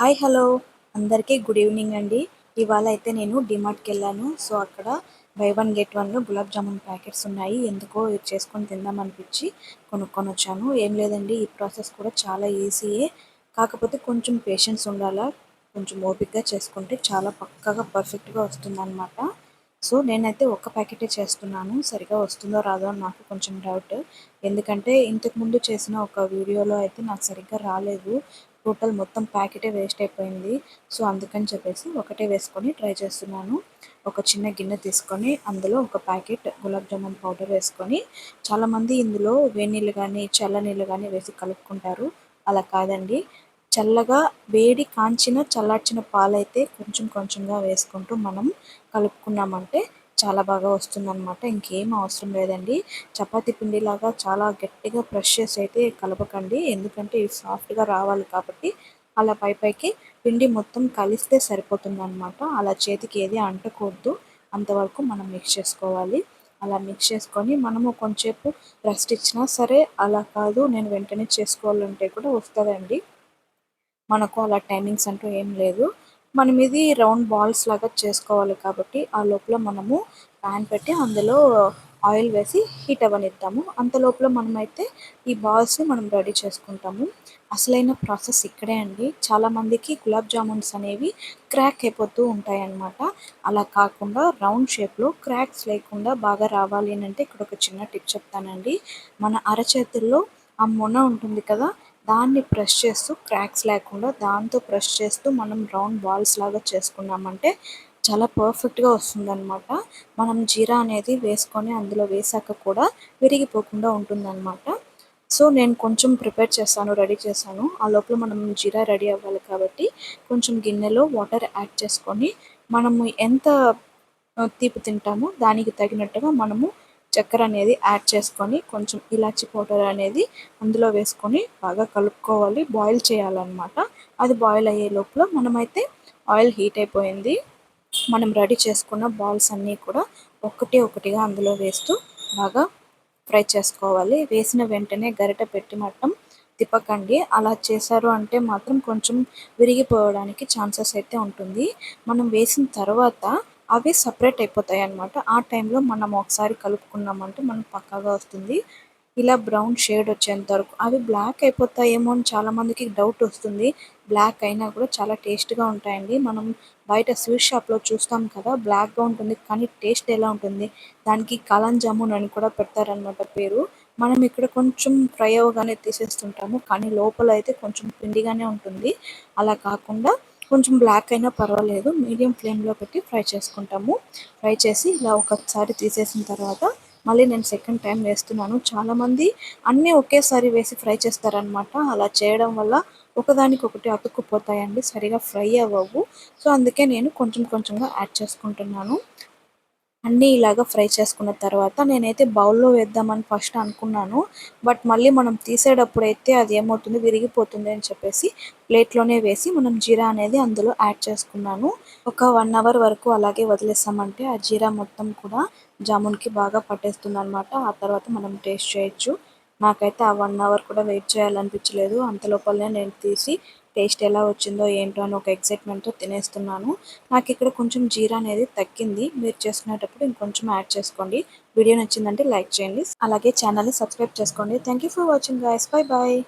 Hi hello. అందరికీ good evening అండి. ఇవాళ అయితే నేను డిమార్ట్కి వెళ్ళాను. సో అక్కడ బై వన్ గెట్ వన్లో గులాబ్ జామున్ ప్యాకెట్స్ ఉన్నాయి. ఎందుకో చేసుకొని తిందాం అనిపించి కొనుక్కొని వచ్చాను. ఏం లేదండి ఈ ప్రాసెస్ కూడా చాలా ఈజీయే. కాకపోతే కొంచెం పేషెన్స్ ఉండాలా? కొంచెం ఓపిక్గా చేసుకుంటే చాలా పక్కగా పర్ఫెక్ట్గా వస్తుందన్నమాట. సో నేనైతే ఒక్క ప్యాకెటే చేస్తున్నాను. సరిగా వస్తుందో రాదో అని నాకు కొంచెం డౌట్. ఎందుకంటే ఇంతకుముందు చేసిన ఒక వీడియోలో అయితే నాకు సరిగ్గా రాలేదు. టోటల్ మొత్తం ప్యాకెటే వేస్ట్ అయిపోయింది. సో అందుకని చెప్పేసి ఒకటే వేసుకొని ట్రై చేస్తున్నాను. ఒక చిన్న గిన్నె తీసుకొని అందులో ఒక ప్యాకెట్ గులాబ్ జామున్ పౌడర్ వేసుకొని చాలామంది ఇందులో వేనీళ్ళు కానీ చల్లనీళ్ళు కానీ వేసి కలుపుకుంటారు. అలా కాదండి. చల్లగా వేడి కాంచిన చల్లార్చిన పాలైతే కొంచెం కొంచెంగా వేసుకుంటూ మనం కలుపుకున్నామంటే చాలా బాగా వస్తుందన్నమాట. ఇంకేం అవసరం లేదండి. చపాతీ పిండిలాగా చాలా గట్టిగా ప్రెష్ చేసి అయితే కలపకండి. ఎందుకంటే ఇవి సాఫ్ట్గా రావాలి కాబట్టి అలా పై పైకి పిండి మొత్తం కలిస్తే సరిపోతుంది అనమాట అలా చేతికి ఏది అంటకూడదు. అంతవరకు మనం మిక్స్ చేసుకోవాలి. అలా మిక్స్ చేసుకొని మనము కొంచెంసేపు రెస్ట్ ఇచ్చినా సరే అలా కాదు నేను వెంటనే చేసుకోవాలంటే కూడా వస్తుందండి. మనకు అలా టైమింగ్స్ అంటూ ఏం లేదు. మనం ఇది రౌండ్ బాల్స్ లాగా చేసుకోవాలి కాబట్టి ఆ లోపల మనము ప్యాన్ పెట్టి అందులో ఆయిల్ వేసి హీట్ అవ్వనిద్దాము. అంత లోపల మనమైతే ఈ బాల్స్ని మనం రెడీ చేసుకుంటాము. అసలైన ప్రాసెస్ ఇక్కడే అండి. చాలామందికి గులాబ్ జామున్స్ అనేవి క్రాక్ అయిపోతూ ఉంటాయన్నమాట. అలా కాకుండా రౌండ్ షేప్లో క్రాక్స్ లేకుండా బాగా రావాలి అని అంటే ఇక్కడ ఒక చిన్న టిప్ చెప్తానండి. మన అరచేతుల్లో ఆ మొన ఉంటుంది కదా దాన్ని ప్రెస్ చేస్తూ క్రాక్స్ లేకుండా దాంతో ప్రెస్ చేస్తూ మనం రౌండ్ బాల్స్ లాగా చేసుకున్నామంటే చాలా పర్ఫెక్ట్గా వస్తుందన్నమాట. మనం జీరా అనేది వేసుకొని అందులో వేసాక కూడా విరిగిపోకుండా ఉంటుందన్నమాట. సో నేను కొంచెం ప్రిపేర్ చేస్తాను రెడీ చేశాను. ఆ లోపల మనం జీరా రెడీ అవ్వాలి కాబట్టి కొంచెం గిన్నెలో వాటర్ యాడ్ చేసుకొని మనము ఎంత తీపి తింటామో దానికి తగినట్టుగా మనము చక్కెర అనేది యాడ్ చేసుకొని కొంచెం ఇలాచి పౌడర్ అనేది అందులో వేసుకొని బాగా కలుపుకోవాలి బాయిల్ చేయాలన్నమాట. అది బాయిల్ అయ్యే లోపల మనమైతే ఆయిల్ హీట్ అయిపోయింది. మనం రెడీ చేసుకున్న బాల్స్ అన్నీ కూడా ఒకటి ఒకటిగా అందులో వేస్తూ బాగా ఫ్రై చేసుకోవాలి. వేసిన వెంటనే గరిట పెట్టి మట్టం తిప్పకండి. అలా చేశారు అంటే మాత్రం కొంచెం విరిగిపోవడానికి ఛాన్సెస్ అయితే ఉంటుంది. మనం వేసిన తర్వాత అవి సపరేట్ అయిపోతాయి అన్నమాట. ఆ టైంలో మనం ఒకసారి కలుపుకున్నామంటే మనం పక్కాగా వస్తుంది. ఇలా బ్రౌన్ షేడ్ వచ్చేంత వరకు. అవి బ్లాక్ అయిపోతాయేమో అని చాలామందికి డౌట్ వస్తుంది. బ్లాక్ అయినా కూడా చాలా టేస్ట్గా ఉంటాయండి. మనం బయట స్వీట్ షాప్లో చూస్తాం కదా బ్లాక్గా ఉంటుంది కానీ టేస్ట్ ఎలా ఉంటుంది? దానికి కాలాన్ జామున్ అని కూడా పెడతారనమాట పేరు. మనం ఇక్కడ కొంచెం ఫ్రై అవగానే తీసేస్తుంటాము కానీ లోపల అయితే కొంచెం పిండిగానే ఉంటుంది. అలా కాకుండా కొంచెం బ్లాక్ అయినా పర్వాలేదు. మీడియం ఫ్లేమ్లో పెట్టి ఫ్రై చేసుకుంటాము. ఫ్రై చేసి ఇలా ఒకసారి తీసేసిన తర్వాత మళ్ళీ నేను సెకండ్ టైం వేస్తున్నాను. చాలామంది అన్నీ ఒకేసారి వేసి ఫ్రై చేస్తారనమాట అలా చేయడం వల్ల ఒకదానికొకటి అతుక్కుపోతాయండి. సరిగా ఫ్రై అవ్వవు. సో అందుకే నేను కొంచెం కొంచెంగా యాడ్ చేసుకుంటున్నాను. అన్నీ ఇలాగ ఫ్రై చేసుకున్న తర్వాత నేనైతే బౌల్లో వేద్దామని ఫస్ట్ అనుకున్నాను. బట్ మళ్ళీ మనం తీసేటప్పుడు అయితే అది ఏమవుతుంది? విరిగిపోతుంది అని చెప్పేసి ప్లేట్లోనే వేసి మనం జీరా అనేది అందులో యాడ్ చేసుకున్నాను. ఒక వన్ అవర్ వరకు అలాగే వదిలేసామంటే ఆ జీరా మొత్తం కూడా జామున్కి బాగా పట్టేస్తుంది అనమాట ఆ తర్వాత మనం టేస్ట్ చేయొచ్చు. నాకైతే ఆ వన్ అవర్ కూడా వెయిట్ చేయాలనిపించలేదు. అంత లోపలనే నేను తీసి టేస్ట్ ఎలా వచ్చిందో ఏంటో అని ఒక ఎక్సైట్మెంట్తో తినేస్తున్నాను. నాకు ఇక్కడ కొంచెం జీరా అనేది తగ్గింది. మీరు చేసుకునేటప్పుడు ఇంకొంచెం యాడ్ చేసుకోండి. వీడియో నచ్చిందంటే లైక్ చేయండి. అలాగే ఛానల్ని సబ్స్క్రైబ్ చేసుకోండి. Thank for watching guys. Bye bye